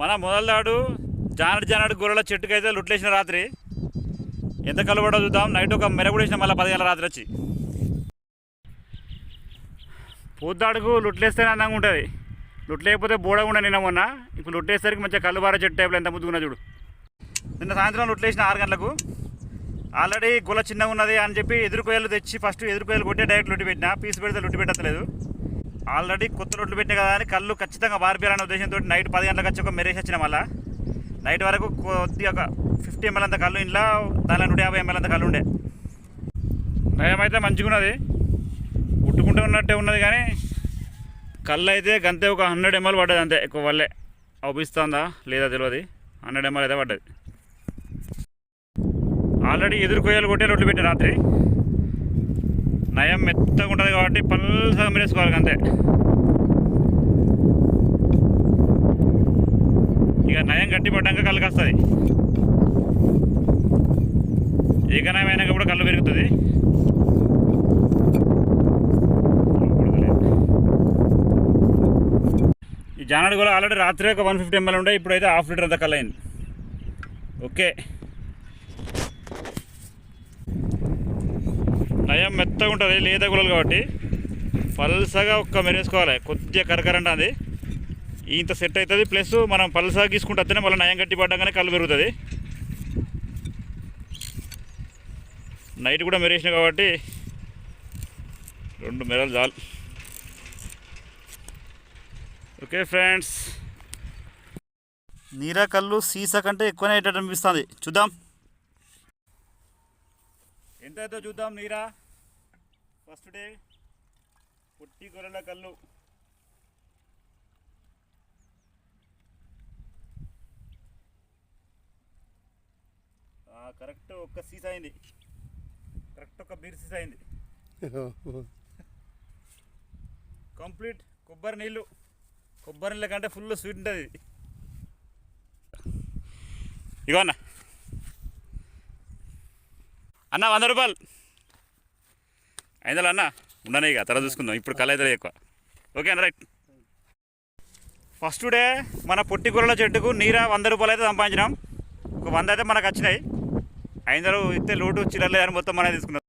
మన మొదలదాడు జానడు జానడు గొర్రెల చెట్టుకైతే లుట్లేసిన రాత్రి. ఎంత కలబడో చూద్దాం. నైట్ ఒక మెరగుడేసిన మళ్ళీ పది రాత్రి వచ్చి. పూద్దాడుకు లుట్లేస్తేనే అందంగా ఉంటుంది. లుట్లేకపోతే బోడగా నిన్న మొన్న. ఇప్పుడు లుట్టేసరికి మంచిగా కల్లుబార చెట్టు టైపులో ఎంత ముద్దుకున్నా చూడు. నిన్న సాయంత్రం లుట్లేసిన ఆరు గంటలకు. ఆల్రెడీ గుల చిన్నగా ఉన్నది అని చెప్పి ఎదురుకోయలు తెచ్చి ఫస్ట్ ఎదురుకోయలు కొట్టే డైరెక్ట్ లుట్టి పెట్టిన. పీస్ పెడితే లొట్టి పెట్టలేదు ఆల్రెడీ కొత్త రోడ్లు పెట్టిన కదా అని కళ్ళు ఖచ్చితంగా బారిపోయాలనే ఉద్దేశంతో నైట్ పది గంటలకు వచ్చి ఒక మెరేసి వచ్చిన మళ్ళా. నైట్ వరకు కొద్దిగా ఒక ఫిఫ్టీ ఎంఎల్ అంత కళ్ళు ఇంట్లో దానిలో నూట యాభై ఎంఎల్ అంత కళ్ళు ఉండే. నయం అయితే మంచిగా ఉన్నది. ఉట్టుకుంటూ ఉన్నట్టే ఉన్నది కానీ కళ్ళు అయితే గంతే ఒక హండ్రెడ్ ఎంఎల్ పడ్డది అంతే ఎక్కువ వల్లే అవుపిస్తుందా లేదా తెలియదు హండ్రెడ్ ఎంఎల్ అయితే పడ్డది. ఆల్రెడీ ఎదురు కొయ్యలు కొట్టే రొట్టెలు పెట్టిన రాత్రి. నయం మెత్తగా ఉంటుంది కాబట్టి పల్సగా మిరేసుకోవాలి అంతే. ఇక నయం గట్టి పడ్డాక కళ్ళు కాస్తుంది ఏక నయం అయినాక కూడా కళ్ళు పెరుగుతుంది. ఈ జానడు కూడా ఆల్రెడీ రాత్రి ఒక వన్ ఫిఫ్టీ ఎంఎల్ ఉండే ఇప్పుడైతే హాఫ్ లీటర్ అంతా కళ్ళు అయింది ఓకే. నయం మెత్తగా ఉంటుంది లేత గులలు కాబట్టి. పల్సగా ఒక్క మెరేసుకోవాలి. కొద్దిగా కరకరంట అది ఇంత సెట్ అవుతుంది ప్లస్ మనం పల్సగా గీసుకుంటే వస్తేనే మళ్ళీ నయం గట్టి పడ్డాగానే కళ్ళు పెరుగుతుంది. నైట్ కూడా మెరేసిన కాబట్టి రెండు మెరలు చాలు. Okay friends. నీరా కళ్ళు సీసా కంటే ఎక్కువనే అయ్యేటట్టు అనిపిస్తుంది. చూద్దాం. ఎంత అవుతుందో చూద్దాం నీరా. ఫస్ట్ డే పొట్టి గొర్రెల కళ్ళు. కరెక్ట్ ఒక్క సీస్ అయింది. కరెక్ట్ ఒక బీర్ సీస్ అయింది. కంప్లీట్ కొబ్బరి నీళ్ళు. కొబ్బరి నీళ్ళ కంటే ఫుల్ స్వీట్ ఉంటుంది ఇగో అన్న. అన్న వంద రూపాయలు. అయిందా అన్న? ఉండనే ఇక తర్వాత చూసుకుందాం. ఇప్పుడు కళ అయితే ఎక్కువ. ఓకే అన్న రైట్. ఫస్ట్ డే మన పొట్టి కూరల చెట్టుకు నీర వంద రూపాయలు అయితే సంపాదించినాం. ఒక వంద అయితే మనకు వచ్చినాయి. ఐదు ఇస్తే లోటు చిల్లర్లేదని మొత్తం మనం తీసుకున్నాం.